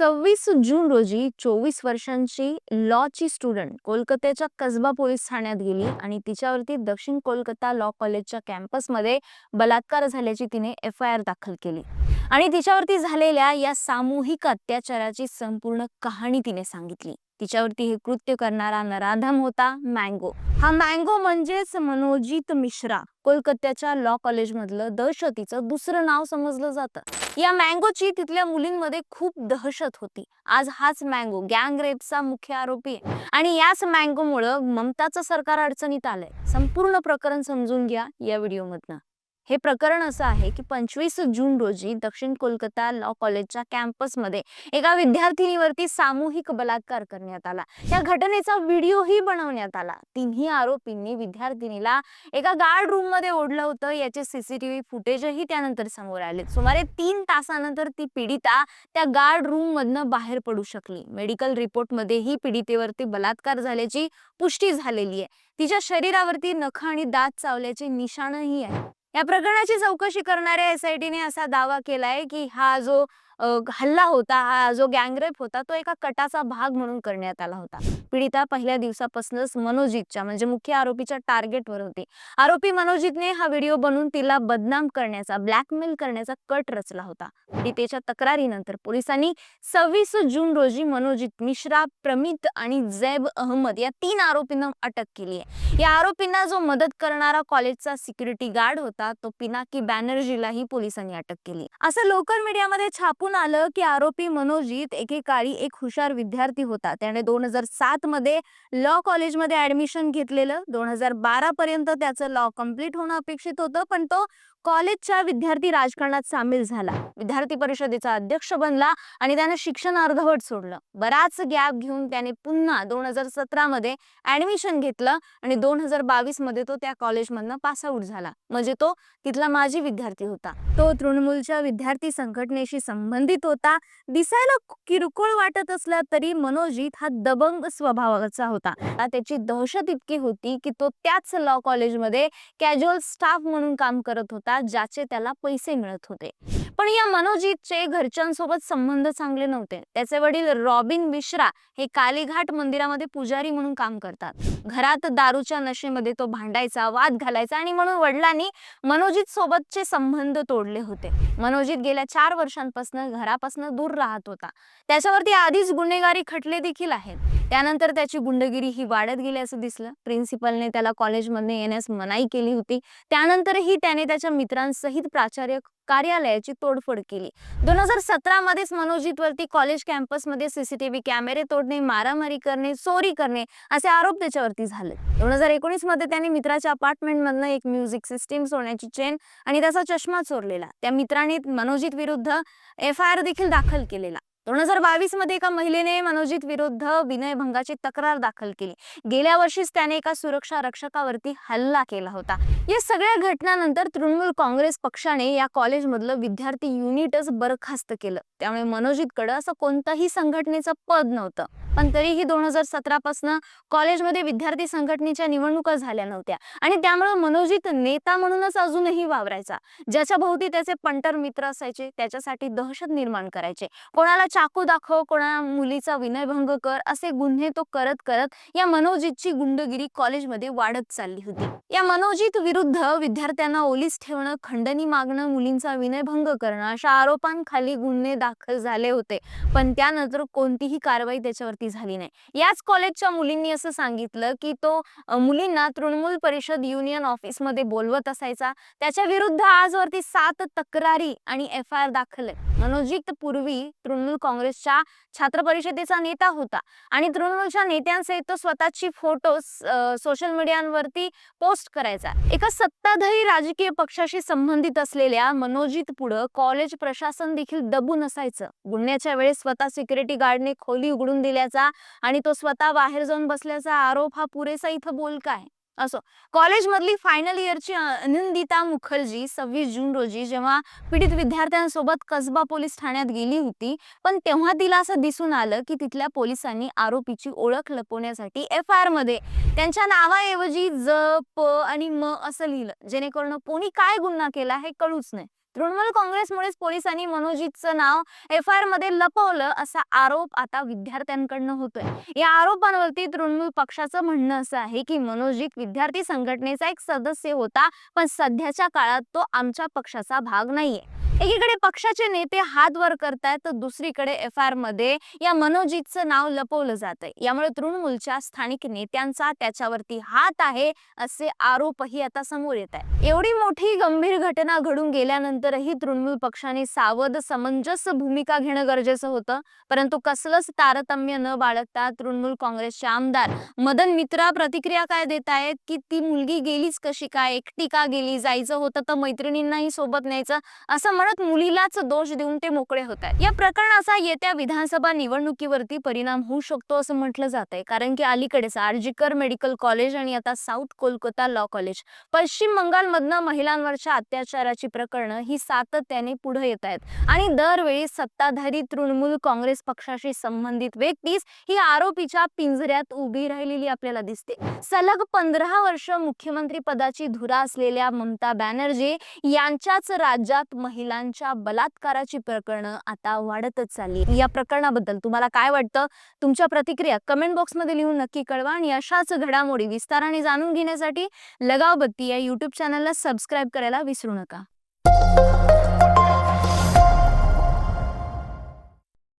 सव्वीस जून रोजी चोवीस वर्षांची लॉची स्टुडंट कोलकात्याच्या कसबा पोलीस ठाण्यात गेली आणि तिच्यावरती दक्षिण कोलकाता लॉ कॉलेजच्या कॅम्पसमध्ये बलात्कार झाल्याची तिने एफ आय आर दाखल केली. आणि तिच्यावरती झालेल्या या सामूहिक अत्याचाराची संपूर्ण कहाणी तिने सांगितली. तिच्यावरती हे कृत्य करणारा नराधम होता मँगो. हा मँगो म्हणजेच मनोजित मिश्रा. कोलकात्याच्या लॉ कॉलेजमधलं दहशतीचं दुसरं नाव समजलं जातं. या मँगोची तिथल्या मुलींमध्ये खूप दहशत होती. आज हाच मँगो गँग रेपचा मुख्य आरोपी आहे. आणि याच मँगोमुळं ममताचं सरकार अडचणीत आलंय. संपूर्ण प्रकरण समजून घ्या या व्हिडिओमधनं हे प्रकरण असं आहे की पंचवीस जून रोजी दक्षिण कोलकाता लॉ कॉलेजच्या कॅम्पसमध्ये एका विद्यार्थिनीवरती सामूहिक बलात्कार करण्यात आला. या घटनेचा व्हिडिओही बनवण्यात आला. तिन्ही आरोपींनी विद्यार्थिनीला एका गार्ड रूममध्ये ओढलं होतं. याचे सीसीटीव्ही फुटेजही त्यानंतर समोर आले. सुमारे तीन तासानंतर ती पीडिता त्या गार्ड रूम मधनं बाहेर पडू शकली. मेडिकल रिपोर्टमध्येही पीडितेवरती बलात्कार झाल्याची पुष्टी झालेली आहे. तिच्या शरीरावरती नख आणि दात चावल्याचे निशाणही आहे. या प्रकरणाची चौकशी करणाऱ्या एस आय टीने असा दावा केलाय की हा जो हल्ला होता हा जो गँगरेप होता तो एका कटाचा भाग म्हणून करण्यात आला होता. पीडिता पहिल्या दिवसापासूनच मनोजितच्या म्हणजे मुख्य आरोपीच्या टार्गेटवर होती. आरोपी मनोजितने हा व्हिडिओ बनवून तिला बदनाम करण्याचा ब्लॅकमेल करण्याचा कट रचला होता. पीडितेच्या तक्रारीनंतर पोलिसांनी सव्वीस जून रोजी मनोजित मिश्रा प्रमित आणि जैब अहमद या तीन आरोपींना अटक केली आहे. या आरोपींना जो मदत करणारा कॉलेजचा सिक्युरिटी गार्ड होता तो पिनाकी बॅनर्जीलाही पोलिसांनी अटक केली. असं लोकल मीडियामध्ये छापून आलं की आरोपी मनोजित एकेकाळी एक हुशार विद्यार्थी होता. त्याने दोन हजार सात मध्ये लॉ कॉलेजमध्ये ऍडमिशन घेतलेलं. दोन हजार बारा पर्यंत त्याचं लॉ कंप्लीट होणं अपेक्षित होतं पण तो कॉलेजच्या विद्यार्थी राजकारणात सामील झाला. विद्यार्थी परिषदेचा अध्यक्ष बनला आणि त्याने शिक्षण अर्धवट सोडलं. बराच गॅप घेऊन त्याने पुन्हा दोन हजार सतरा मध्ये ऍडमिशन घेतलं आणि दोन हजार बावीसमध्ये तो त्या कॉलेजमधनं पासआउट झाला. म्हणजे तो तिथला माजी विद्यार्थी होता. तो तृणमूलच्या विद्यार्थी संघटनेशी संबंधित होता. दिसायला किरकोळ वाटत असला तरी मनोजित हा दबंग स्वभावाचा होता. त्याची दहशत इतकी होती की तो त्याच लॉ कॉलेजमध्ये कॅज्युअल स्टाफ म्हणून काम करत होता ज्याचे त्याला पैसे मिळत होते. पण या मनोजितचे घरच्यांसोबत संबंध चांगले नव्हते. त्याचे वडील रॉबिन मिश्रा हे कालीघाट मंदिरामध्ये पुजारी म्हणून काम करतात. घरात दारूच्या नशेमध्ये तो भांडायचा वाद घालायचा आणि म्हणून वडिलांनी मनोजित सोबतचे संबंध तोडले होते. मनोजित गेल्या चार वर्षांपासून घरापासून दूर राहत होता. त्याच्यावरती आधीच गुन्हेगारी खटले देखील आहेत. त्यानंतर त्याची गुंडगिरी ही वाढत गेली असं दिसलं. प्रिन्सिपलने त्याला कॉलेजमध्ये येण्यास मनाई केली होती. त्यानंतरही त्याने त्याच्या मित्रांसहित प्राचार्य कार्यालयाची तोडफोड केली. दोन हजार सतरा मध्येच मनोजित वरती कॉलेज कॅम्पसमध्ये सीसीटीव्ही कॅमेरे तोडणे मारामारी करणे चोरी करणे असे आरोप त्याच्यावरती झाले. दोन हजार एकोणीसमध्ये त्याने मित्राच्या अपार्टमेंट मधनं एक म्युझिक सिस्टीम सोन्याची चेन आणि त्याचा चष्मा चोरलेला. त्या मित्राने मनोजित विरुद्ध एफ आय आर देखील दाखल केलेला. दोन हजार बावीसमध्ये एका महिलेने मनोजित विरुद्ध विनयभंगाची तक्रार दाखल केली. गेल्या वर्षीच त्याने एका सुरक्षा रक्षकावरती हल्ला केला होता. या सगळ्या घटनानंतर तृणमूल काँग्रेस पक्षाने या कॉलेजमधलं विद्यार्थी युनिटच बरखास्त केलं. त्यामुळे मनोजितकडे असं कोणतंही संघटनेचं पद नव्हतं. पण तरीही दोन हजार सतरा पासून कॉलेजमध्ये विद्यार्थी संघटनेच्या निवडणुका झाल्या नव्हत्या. आणि त्यामुळे मनोजित नेता म्हणूनच अजूनही वावरायचा. ज्याच्या भोवती त्याचे पंटर मित्र असायचे त्याच्यासाठी दहशत निर्माण करायचे. कोणाला चाकू दाखव कोणाला मुलीचा विनयभंग कर असे गुन्हे तो करत करत या मनोजितची गुंडगिरी कॉलेजमध्ये वाढत चालली होती. या मनोजित विरुद्ध विद्यार्थ्यांना ओलीस ठेवणं खंडणी मागणं मुलींचा विनयभंग करणं अशा आरोपांखाली गुन्हे दाखल झाले होते. पण त्यानंतर कोणतीही कारवाई त्याच्यावर त्याच्यावरती झाली नाही. याच कॉलेजच्या मुलींनी असं सांगितलं की तो मुलींना तृणमूल परिषद युनियन ऑफिसमध्ये बोलवत असायचा. त्याच्या विरुद्ध आजवरती सात तक्रारी आणि एफ आय आर दाखल आहे मनोजित पूर्वी तृणमूल काँग्रेसच्या छात्र परिषदेचा नेता होता आणि तृणमूलच्या नेत्यांसहित तो स्वतःची फोटो सोशल मीडियावरती पोस्ट करायचा. एका सत्ताधारी राजकीय पक्षाशी संबंधित असलेल्या मनोजित पुढं कॉलेज प्रशासन देखील दबून असायचं. गुन्ह्याच्या वेळेस स्वतः सिक्युरिटी गार्डने खोली उघडून दिल्याचा आणि तो स्वतः बाहेर जाऊन बसल्याचा आरोप हा पुरेसा इथं बोलका आहे असो. कॉलेजमधली फायनल इयरची अनंदिता मुखर्जी सव्वीस जून रोजी जेव्हा पीडित विद्यार्थ्यांसोबत कसबा पोलीस ठाण्यात गेली होती पण तेव्हा तिला असं दिसून आलं की तिथल्या पोलिसांनी आरोपीची ओळख लपवण्यासाठी एफ आय आरमध्ये त्यांच्या नावाऐवजी ज प आणि म असं लिहिलं. जेणेकरून कोणी काय गुन्हा केला हे कळूच नाही. तृणमूल काँग्रेसमुळेच पोलिसांनी मनोजितचं नाव एफ आय आरमध्ये लपवलं असा आरोप आता विद्यार्थ्यांकडनं होतोय. या आरोपांवरती तृणमूल पक्षाचं म्हणणं असं आहे की मनोजित विद्यार्थी संघटनेचा एक सदस्य होता पण सध्याच्या काळात तो आमच्या पक्षाचा भाग नाहीये. एकीकडे पक्षाचे नेते हात वर करतायत तर दुसरीकडे एफ आय आरमध्ये या मनोजितचं नाव लपवलं जात आहे यामुळे तृणमूलच्या स्थानिक नेत्यांचा त्याच्यावरती हात आहे असे आरोपही आता समोर येत आहे एवढी मोठी गंभीर घटना घडून गेल्यानंतरही तृणमूल पक्षाने सावध समंजस भूमिका घेणं गरजेचं होतं. परंतु कसलंच तारतम्य न बाळगता तृणमूल काँग्रेसचे आमदार मदन मित्रा प्रतिक्रिया काय देत आहेत की ती मुलगी गेलीच कशी? काय एकटी का गेली? जायचं होतं तर मैत्रिणींनाही सोबत न्यायचं? असं म्हणत मुलीलाच दोष देऊन ते मोकळे होत आहेत. या प्रकरणाचा येत्या विधानसभा निवडणुकीवरती परिणाम होऊ शकतो असं म्हटलं जात आहे. कारण की अलीकडेच आर्जिकर मेडिकल कॉलेज आणि आता साऊथ कोलकाता लॉ कॉलेज पश्चिम बंगालमधनं महिलांवरच्या अत्याचाराची प्रकरणं ही सातत्याने पुढे येत आहेत. आणि दरवेळी सत्ताधारी तृणमूल काँग्रेस पक्षाशी संबंधित व्यक्तीच ही आरोपीच्या पिंजऱ्यात उभी राहिलेली आपल्याला दिसते. सलग पंधरा वर्ष मुख्यमंत्री पदाची धुरा असलेल्या ममता बॅनर्जी यांच्याच राज्यात महिलांच्या बलात्काराची प्रकरणं आता वाढतच चालली या प्रकरणाबद्दल तुम्हाला काय वाटतं? तुमच्या प्रतिक्रिया कमेंट बॉक्समध्ये लिहून नक्की कळवा आणि अशाच घडामोडी विस्ताराने जाणून घेण्यासाठी लगावबत्ती या युट्यूब चॅनलला सबस्क्राईब करायला विसरू नका.